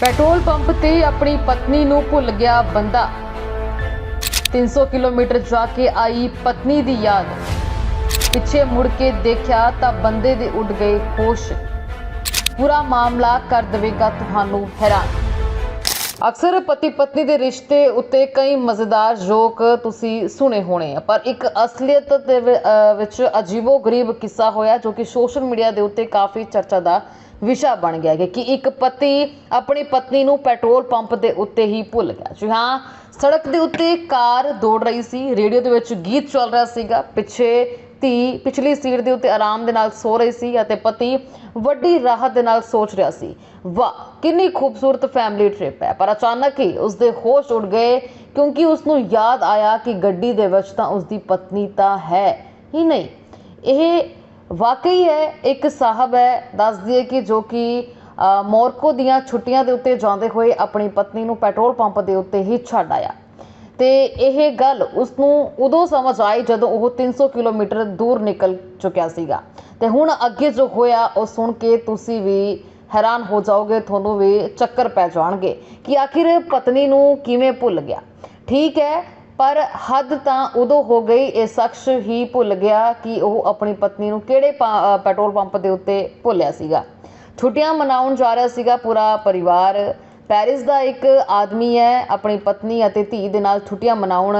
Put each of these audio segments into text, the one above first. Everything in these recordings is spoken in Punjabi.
ਪੈਟਰੋਲ ਪੰਪ ਤੇ ਆਪਣੀ ਪਤਨੀ ਨੂੰ ਭੁੱਲ ਗਿਆ ਬੰਦਾ। 300 ਕਿਲੋਮੀਟਰ ਜਾ ਕੇ ਆਈ ਪਤਨੀ ਦੀ ਯਾਦ। ਪਿੱਛੇ ਮੁੜ ਕੇ ਦੇਖਿਆ ਤਾਂ ਬੰਦੇ ਦੇ ਉੱਡ ਗਏ ਹੋਸ਼। ਪੂਰਾ ਮਾਮਲਾ ਕਰ ਦੇਵੇਗਾ ਤੁਹਾਨੂੰ ਹੈਰਾਨ। ਅਕਸਰ ਪਤੀ ਪਤਨੀ ਦੇ ਰਿਸ਼ਤੇ ਉੱਤੇ ਕਈ ਮਜ਼ੇਦਾਰ ਜੋਕ ਤੁਸੀਂ ਸੁਣੇ ਹੋਣੇ ਆ, ਪਰ ਇੱਕ ਅਸਲੀਅਤ ਦੇ ਵਿੱਚ ਅਜੀਬੋ-ਗਰੀਬ ਕਿੱਸਾ ਹੋਇਆ ਜੋ ਕਿ ਸੋਸ਼ਲ ਮੀਡੀਆ ਦੇ ਉੱਤੇ ਕਾਫੀ ਚਰਚਾ ਦਾ ਵਿਸ਼ਾ ਬਣ ਗਿਆ ਹੈ ਕਿ ਇੱਕ ਪਤੀ ਆਪਣੀ ਪਤਨੀ ਨੂੰ ਪੈਟਰੋਲ ਪੰਪ ਦੇ ਉੱਤੇ ਹੀ ਭੁੱਲ ਗਿਆ। ਜੀ ਹਾਂ, ਸੜਕ ਦੇ ਉੱਤੇ ਕਾਰ ਦੌੜ ਰਹੀ ਸੀ, ਰੇਡੀਓ ਦੇ ਵਿੱਚ ਗੀਤ ਚੱਲ ਰਿਹਾ ਸੀਗਾ, ਪਿੱਛੇ ਧੀ ਪਿਛਲੀ ਸੀਟ ਦੇ ਉੱਤੇ ਆਰਾਮ ਦੇ ਨਾਲ ਸੋ ਰਹੀ ਸੀ ਅਤੇ ਪਤੀ ਵੱਡੀ ਰਾਹਤ ਦੇ ਨਾਲ ਸੋਚ ਰਿਹਾ ਸੀ। ਵਾਹ, ਕਿੰਨੀ ਖੂਬਸੂਰਤ ਫੈਮਿਲੀ ਟ੍ਰਿਪ ਹੈ। ਪਰ ਅਚਾਨਕ ਹੀ ਉਸਦੇ ਹੋਸ਼ ਉੱਡ ਗਏ ਕਿਉਂਕਿ ਉਸ ਨੂੰ ਯਾਦ ਆਇਆ ਕਿ ਗੱਡੀ ਦੇ ਵਿੱਚ ਤਾਂ ਉਸਦੀ ਪਤਨੀ ਤਾਂ ਹੈ ਹੀ ਨਹੀਂ। ਇਹ ਵਾਕਈ ਹੈ, ਇੱਕ ਸਾਹਿਬ ਹੈ, ਦੱਸ ਦਈਏ ਕਿ ਜੋ ਕਿ ਮੋਰਕੋ ਦੀਆਂ ਛੁੱਟੀਆਂ ਦੇ ਉੱਤੇ ਜਾਂਦੇ ਹੋਏ ਆਪਣੀ ਪਤਨੀ ਨੂੰ ਪੈਟਰੋਲ ਪੰਪ ਦੇ ਉੱਤੇ ਹੀ ਛੱਡ ਆਇਆ। ਤੇ ਇਹ ਗੱਲ ਉਸਨੂੰ ਉਦੋਂ ਸਮਝ ਆਈ ਜਦੋਂ ਉਹ 300 ਕਿਲੋਮੀਟਰ ਦੂਰ ਨਿਕਲ ਚੁੱਕਿਆ ਸੀਗਾ। ਅਤੇ ਹੁਣ ਅੱਗੇ ਜੋ ਹੋਇਆ, ਉਹ ਸੁਣ ਕੇ ਤੁਸੀਂ ਵੀ ਹੈਰਾਨ ਹੋ ਜਾਓਗੇ, ਤੁਹਾਨੂੰ ਵੀ ਚੱਕਰ ਪੈ ਜਾਣਗੇ ਕਿ ਆਖਿਰ ਪਤਨੀ ਨੂੰ ਕਿਵੇਂ ਭੁੱਲ ਗਿਆ। ਠੀਕ ਹੈ, ਪਰ ਹੱਦ ਤਾਂ ਉਦੋਂ ਹੋ ਗਈ, ਇਹ ਸ਼ਖਸ ਹੀ ਭੁੱਲ ਗਿਆ ਕਿ ਉਹ ਆਪਣੀ ਪਤਨੀ ਨੂੰ ਕਿਹੜੇ ਪਾ- ਪੈਟਰੋਲ ਪੰਪ ਦੇ ਉੱਤੇ ਭੁੱਲਿਆ ਸੀਗਾ। ਛੁੱਟੀਆਂ ਮਨਾਉਣ ਜਾ ਰਿਹਾ ਸੀਗਾ ਪੂਰਾ ਪਰਿਵਾਰ। ਪੈਰਿਸ ਦਾ ਇੱਕ ਆਦਮੀ ਹੈ, ਆਪਣੀ ਪਤਨੀ ਅਤੇ ਧੀ ਦੇ ਨਾਲ ਛੁੱਟੀਆਂ ਮਨਾਉਣ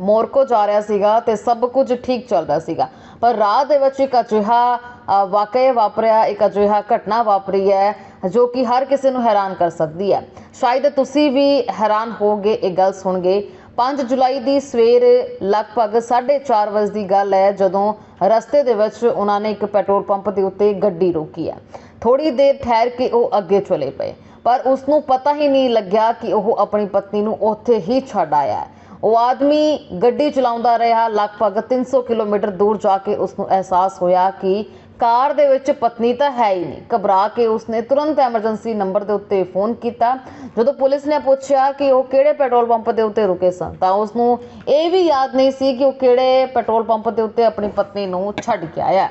ਮੋਰਕੋ ਜਾ ਰਿਹਾ ਸੀਗਾ ਤੇ ਸਭ ਕੁਝ ਠੀਕ ਚੱਲਦਾ ਸੀਗਾ। ਪਰ ਰਾਹ ਦੇ ਵਿੱਚ ਇੱਕ ਅਜਿਹਾ ਵਾਕਿਆ ਵਾਪਰਿਆ, ਇੱਕ ਅਜਿਹਾ ਘਟਨਾ ਵਾਪਰੀ ਹੈ, ਜੋ ਕਿ ਹਰ ਕਿਸੇ ਨੂੰ ਹੈਰਾਨ ਕਰ ਸਕਦੀ ਹੈ। ਸ਼ਾਇਦ ਤੁਸੀਂ ਵੀ ਹੈਰਾਨ ਹੋਗੇ ਇਹ ਗੱਲ ਸੁਣ ਕੇ 5 ਜੁਲਾਈ ਦੀ ਸਵੇਰ ਲਗਭਗ 4:30 ਵਜੇ ਦੀ ਗੱਲ ਹੈ, ਜਦੋਂ ਰਸਤੇ ਦੇ ਵਿੱਚ ਉਹਨਾਂ ਨੇ ਇੱਕ ਪੈਟਰੋਲ ਪੰਪ ਦੇ ਉੱਤੇ ਗੱਡੀ ਰੋਕੀ ਹੈ। ਥੋੜੀ ਦੇਰ ਠਹਿਰ ਕੇ ਉਹ ਅੱਗੇ ਚਲੇ ਪਏ। ਪਰ ਉਸ ਨੂੰ ਪਤਾ ਹੀ ਨਹੀਂ ਲੱਗਿਆ ਕਿ ਉਹ ਆਪਣੀ ਪਤਨੀ ਨੂੰ ਉੱਥੇ ਹੀ ਛੱਡ ਆਇਆ ਉਹ ਆਦਮੀ ਗੱਡੀ ਚਲਾਉਂਦਾ ਰਿਹਾ। ਲਗਭਗ 300 ਕਿਲੋਮੀਟਰ ਦੂਰ ਜਾ ਕੇ ਉਸ ਨੂੰ ਅਹਿਸਾਸ ਹੋਇਆ ਕਿ ਕਾਰ ਦੇ ਵਿੱਚ ਪਤਨੀ ਤਾਂ ਹੈ ਹੀ ਨਹੀਂ। ਘਬਰਾ ਕੇ ਉਸਨੇ ਤੁਰੰਤ ਐਮਰਜੈਂਸੀ ਨੰਬਰ ਦੇ ਉੱਤੇ ਫੋਨ ਕੀਤਾ। ਜਦੋਂ ਪੁਲਿਸ ਨੇ ਪੁੱਛਿਆ ਕਿ ਉਹ ਕਿਹੜੇ ਪੈਟਰੋਲ ਪੰਪ ਦੇ ਉੱਤੇ ਰੁਕੇ ਸਨ, ਤਾਂ ਉਸ ਨੂੰ ਇਹ ਵੀ ਯਾਦ ਨਹੀਂ ਸੀ ਕਿ ਉਹ ਕਿਹੜੇ ਪੈਟਰੋਲ ਪੰਪ ਦੇ ਉੱਤੇ ਆਪਣੀ ਪਤਨੀ ਨੂੰ ਛੱਡ ਕੇ ਆਇਆ।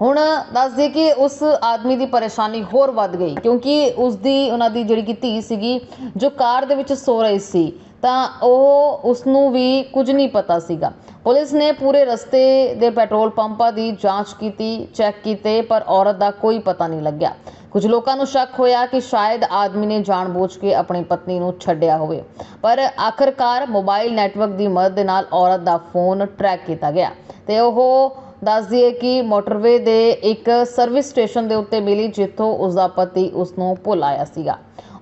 ਹੁਣ ਦੱਸ ਦਈਏ ਕਿ ਉਸ ਆਦਮੀ ਦੀ ਪਰੇਸ਼ਾਨੀ ਹੋਰ ਵੱਧ ਗਈ, ਕਿਉਂਕਿ ਉਸ ਦੀ ਉਹਨਾਂ ਦੀ ਜਿਹੜੀ ਕਿ ਧੀ ਸੀਗੀ, ਜੋ ਕਾਰ ਦੇ ਵਿੱਚ ਸੋ ਰਹੀ ਸੀ, ਤਾਂ ਉਹ ਉਸ ਨੂੰ ਵੀ ਕੁਝ ਨਹੀਂ ਪਤਾ ਸੀਗਾ। ਪੁਲਿਸ ਨੇ ਪੂਰੇ ਰਸਤੇ ਦੇ ਪੈਟਰੋਲ ਪੰਪਾਂ ਦੀ ਜਾਂਚ ਕੀਤੀ, ਚੈੱਕ ਕੀਤੇ, ਪਰ ਔਰਤ ਦਾ ਕੋਈ ਪਤਾ ਨਹੀਂ ਲੱਗਿਆ। ਕੁਝ ਲੋਕਾਂ ਨੂੰ ਸ਼ੱਕ ਹੋਇਆ ਕਿ ਸ਼ਾਇਦ ਆਦਮੀ ਨੇ ਜਾਣਬੁੱਝ ਕੇ ਆਪਣੀ ਪਤਨੀ ਨੂੰ ਛੱਡਿਆ ਹੋਵੇ। ਪਰ ਆਖਰਕਾਰ ਮੋਬਾਈਲ ਨੈਟਵਰਕ ਦੀ ਮਦਦ ਦੇ ਨਾਲ ਔਰਤ ਦਾ ਫੋਨ ਟਰੈਕ ਕੀਤਾ ਗਿਆ ਤੇ ਉਹ ਦੱਸ ਦਈਏ ਕਿ ਮੋਟਰਵੇ ਦੇ ਇੱਕ ਸਰਵਿਸ ਸਟੇਸ਼ਨ ਦੇ ਉੱਤੇ ਮਿਲੀ, ਜਿੱਥੋਂ ਉਸ ਦਾ ਪਤੀ ਉਸ ਨੂੰ ਭੁੱਲ ਆਇਆ ਸੀਗਾ।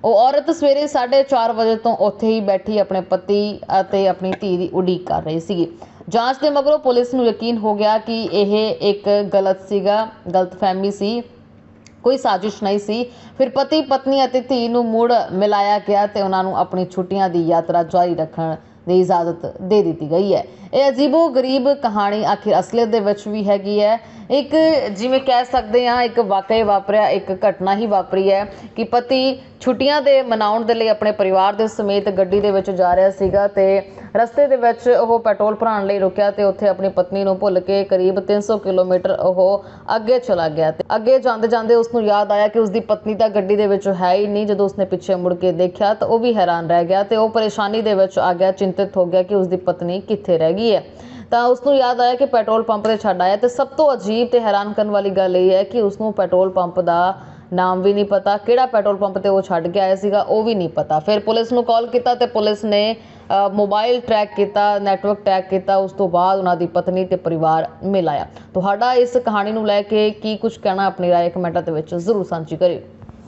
ਉਹ ਔਰਤ ਸਵੇਰੇ 4:30 ਵਜੇ ਤੋਂ ਉੱਥੇ ਹੀ ਬੈਠੀ ਆਪਣੇ ਪਤੀ ਅਤੇ ਆਪਣੀ ਧੀ ਦੀ ਉਡੀਕ ਕਰ ਰਹੀ ਸੀਗੀ। ਜਾਂਚ ਦੇ ਮਗਰੋਂ ਪੁਲਿਸ ਨੂੰ ਯਕੀਨ ਹੋ ਗਿਆ ਕਿ ਇਹ ਇੱਕ ਗਲਤ ਸੀਗਾ ਗਲਤਫਹਿਮੀ ਸੀ, ਕੋਈ ਸਾਜ਼ਿਸ਼ ਨਹੀਂ ਸੀ। ਫਿਰ ਪਤੀ, ਪਤਨੀ ਅਤੇ ਧੀ ਨੂੰ ਮੁੜ ਮਿਲਾਇਆ ਗਿਆ ਤੇ ਉਹਨਾਂ ਨੂੰ ਆਪਣੀ ਛੁੱਟੀਆਂ ਦੀ ਯਾਤਰਾ ਜਾਰੀ ਰੱਖਣ ਦੀ ਇਜਾਜ਼ਤ ਦੇ ਦਿੱਤੀ ਗਈ ਹੈ। ਇਹ ਅਜੀਬੋ ਗਰੀਬ ਕਹਾਣੀ ਆਖਿਰ ਅਸਲੀਅਤ ਦੇ ਵਿੱਚ ਵੀ ਹੈਗੀ ਹੈ। ਇੱਕ ਜਿਵੇਂ ਕਹਿ ਸਕਦੇ ਹਾਂ, ਇੱਕ ਵਾਕਿਆ ਵਾਪਰਿਆ, ਇੱਕ ਘਟਨਾ ਹੀ ਵਾਪਰੀ ਹੈ ਕਿ ਪਤੀ ਛੁੱਟੀਆਂ ਦੇ ਮਨਾਉਣ ਦੇ ਲਈ ਆਪਣੇ ਪਰਿਵਾਰ ਦੇ ਸਮੇਤ ਗੱਡੀ ਦੇ ਵਿੱਚ ਜਾ ਰਿਹਾ ਸੀਗਾ ਤੇ ਰਸਤੇ ਦੇ ਵਿੱਚ ਉਹ ਪੈਟਰੋਲ ਭਰਾਉਣ ਲਈ ਰੁਕਿਆ ਤੇ ਉੱਥੇ ਆਪਣੀ ਪਤਨੀ ਨੂੰ ਭੁੱਲ ਕੇ ਕਰੀਬ 300 ਕਿਲੋਮੀਟਰ ਉਹ ਅੱਗੇ ਚਲਾ ਗਿਆ ਤੇ ਅੱਗੇ ਜਾਂਦੇ ਜਾਂਦੇ ਉਸ ਨੂੰ ਯਾਦ ਆਇਆ ਕਿ ਉਸ ਦੀ ਪਤਨੀ ਤਾਂ ਗੱਡੀ ਦੇ ਵਿੱਚ ਹੈ ਹੀ ਨਹੀਂ। ਜਦੋਂ ਉਸਨੇ ਪਿੱਛੇ ਮੁੜ ਕੇ ਦੇਖਿਆ ਤਾਂ ਉਹ ਵੀ ਹੈਰਾਨ ਰਹਿ ਗਿਆ ਤੇ ਉਹ ਪਰੇਸ਼ਾਨੀ ਦੇ ਵਿੱਚ ਆ ਗਿਆ, ਚਿੰਤਿਤ ਹੋ ਗਿਆ ਕਿ ਉਸ ਦੀ ਪਤਨੀ ਕਿੱਥੇ ਰਹਿ ਗਈ ਹੈ। ਤਾਂ ਉਸ ਨੂੰ ਯਾਦ ਆਇਆ ਕਿ ਪੈਟਰੋਲ ਪੰਪ ਤੇ ਛੱਡ ਆਇਆ ਤੇ ਸਭ ਤੋਂ ਅਜੀਬ ਤੇ ਹੈਰਾਨ ਕਰਨ ਵਾਲੀ ਗੱਲ ਇਹ ਹੈ ਕਿ ਉਸ ਨੂੰ ਪੈਟਰੋਲ ਪੰਪ ਦਾ ਨਾਮ ਵੀ ਨਹੀਂ ਪਤਾ, ਕਿਹੜਾ ਪੈਟਰੋਲ ਪੰਪ ਤੇ ਉਹ ਛੱਡ ਕੇ ਆਇਆ ਸੀਗਾ ਉਹ ਵੀ ਨਹੀਂ ਪਤਾ। ਫਿਰ ਪੁਲਿਸ ਨੂੰ ਕਾਲ ਕੀਤਾ ਤੇ ਪੁਲਿਸ ਨੇ ਮੋਬਾਈਲ ਟਰੈਕ ਕੀਤਾ ਨੈਟਵਰਕ ਟਰੈਕ ਕੀਤਾ, ਉਸ ਤੋਂ ਬਾਅਦ ਉਹਨਾਂ ਦੀ ਪਤਨੀ ਤੇ ਪਰਿਵਾਰ ਮਿਲ ਆਇਆ। ਤੁਹਾਡਾ ਇਸ ਕਹਾਣੀ ਨੂੰ ਲੈ ਕੇ ਕੀ ਕੁਝ ਕਹਿਣਾ ਆਪਣੀ ਰਾਏ ਕਮੈਂਟਾਂ ਦੇ ਵਿੱਚ ਜ਼ਰੂਰ ਸਾਂਝੀ ਕਰਿਓ।